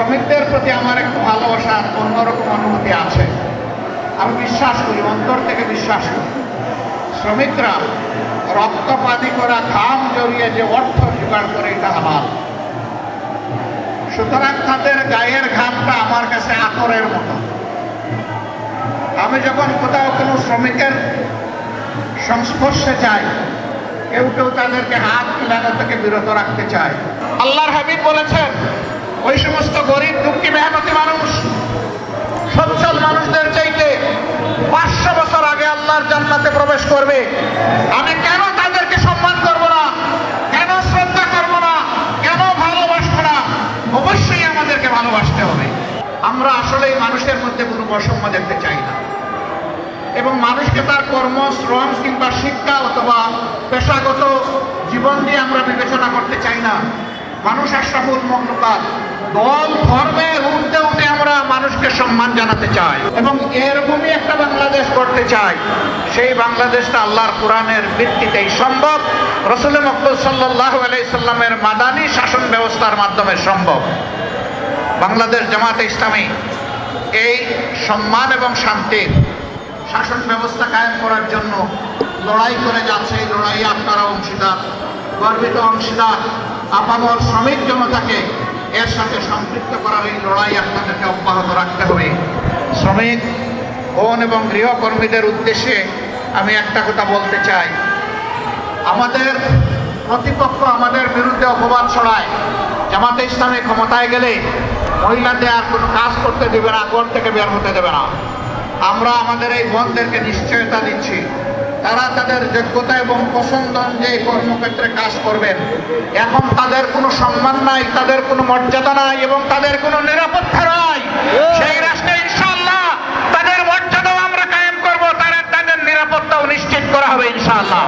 শ্রমিকদের প্রতি আমার একটু ভালোবাসার অন্যরকম অনুভূতি আছে। আমি বিশ্বাস করি, অন্তর থেকে বিশ্বাস করি। শ্রমিকরা রক্তপাতি করা, ঘাম জড়িয়ে যে অর্থ জোগাড় করে এটা হালাল। সুতরাং তাদের গায়ের ঘামটা আমার কাছে আতরের মতো। আমি যখন কোথাও কোনো শ্রমিকের সংস্পর্শে যাই, কেউ কেউ তাদেরকে হাত মিলানো থেকে বিরত রাখতে চায়। আল্লাহর হাবিব বলেছেন ওই সমস্ত গরিব দুঃখী মেহনতি মানুষ, সচ্ছল মানুষদের চাইতে পাঁচশো বছর আগে আল্লাহর জান্নাতে প্রবেশ করবে। আমি কেন তাদেরকে সম্মান করব না? কেন শ্রদ্ধা করব না? কেন ভালোবাসবো না? অবশ্যই আমাদেরকে ভালোবাসতে হবে। আমরা আসলেই মানুষের মধ্যে কোনো বৈষম্য দেখতে চাই না। এবং মানুষকে তার কর্ম, শ্রম কিংবা শিক্ষা অথবা পেশাগত জীবন দিয়ে আমরা বিবেচনা করতে চাই না। মানুষ আশরাফুল মখলুকাত দল ধর্মের উঠতে উঠে আমরা মানুষকে সম্মান জানাতে চাই এবং এরকমই একটা বাংলাদেশ করতে চাই। সেই বাংলাদেশটা আল্লাহর কোরআনের ভিত্তিতেই সম্ভব। রসুল মকবুল সাল্লাহ আলাইসাল্লামের মাদানী শাসন ব্যবস্থার মাধ্যমে সম্ভব। বাংলাদেশ জামাতে ইসলামী এই সম্মান এবং শান্তির শাসন ব্যবস্থা কায়েম করার জন্য লড়াই করে যাচ্ছে। এই লড়াইয়ে আপনারা অংশীদার, গর্বিত অংশীদার। আপামর শ্রমিক জনতাকে এর সাথে সম্পৃক্ত করার এই লড়াই আপনাদেরকে অব্যাহত রাখতে হবে। শ্রমিক, বোন এবং গৃহকর্মীদের উদ্দেশ্যে আমি একটা কথা বলতে চাই। আমাদের প্রতিপক্ষ আমাদের বিরুদ্ধে অপবাদ ছড়ায়। জামাতে ইসলামী ক্ষমতায় গেলে মহিলাদের আর কোনো কাজ করতে দেবে না, ঘর থেকে বের হতে দেবে না। আমরা আমাদের এই বোনদেরকে নিশ্চয়তা দিচ্ছি। তারা তাদের যোগ্যতা এবং পছন্দ অনুযায়ী কর্মক্ষেত্রে কাজ করবেন। এখন তাদের কোনো সম্মান নাই, তাদের কোনো মর্যাদা নাই এবং তাদের কোনো নিরাপত্তা নাই। সেই রাষ্ট্রে ইনশাল্লাহ তাদের মর্যাদাও আমরা কায়েম করব, তারা তাদের নিরাপত্তাও নিশ্চিত করা হবে ইনশাআল্লাহ।